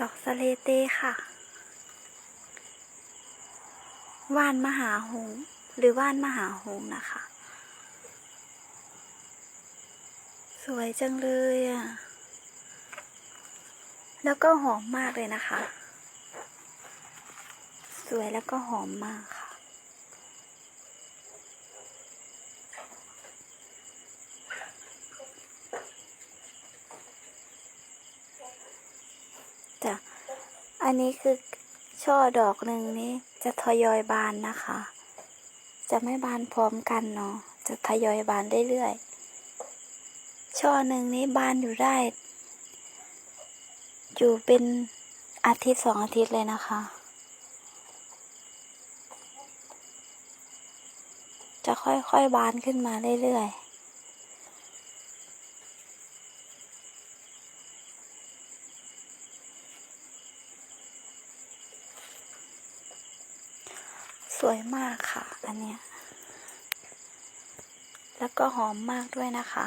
ดอกสเลเตค่ะ ว่านมหาหงหรือว่านมหาหงนะคะ สวยจังเลยอะ แล้วก็หอมมากเลยนะคะ สวยแล้วก็หอมมากค่ะ จ้ะ อันนี้คือช่อดอกหนึ่งนี้จะทยอยบานนะคะ จะไม่บานพร้อมกันเนาะ จะทยอยบานเรื่อยๆ ช่อหนึ่งนี้บานอยู่ได้ อยู่เป็นอาทิตย์สองอาทิตย์เลยนะคะ จะค่อยๆบานขึ้นมาเรื่อยๆ สวยมากค่ะ อันเนี้ย แล้วก็หอมมากด้วยนะคะ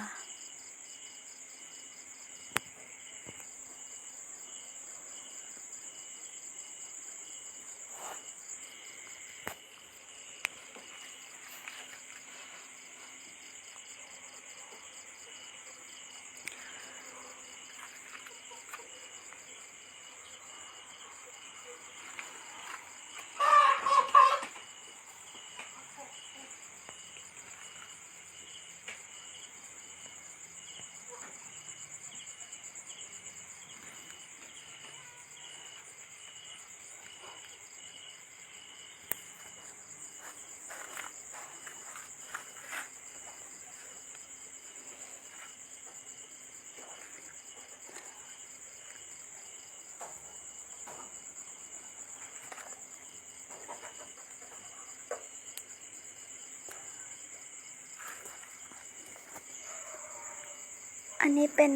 อันนี้เป็น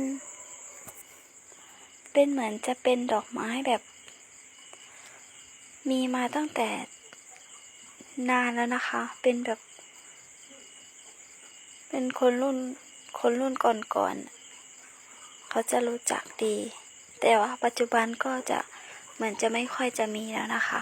เป็นเหมือนจะเป็นดอกไม้แบบ มีมาตั้งแต่นานแล้วนะคะ เป็นแบบ เป็นคนรุ่น คนรุ่นก่อนๆ เขาจะรู้จักดี แต่ว่าปัจจุบันก็จะเหมือนจะไม่ค่อยจะมีแล้วนะคะ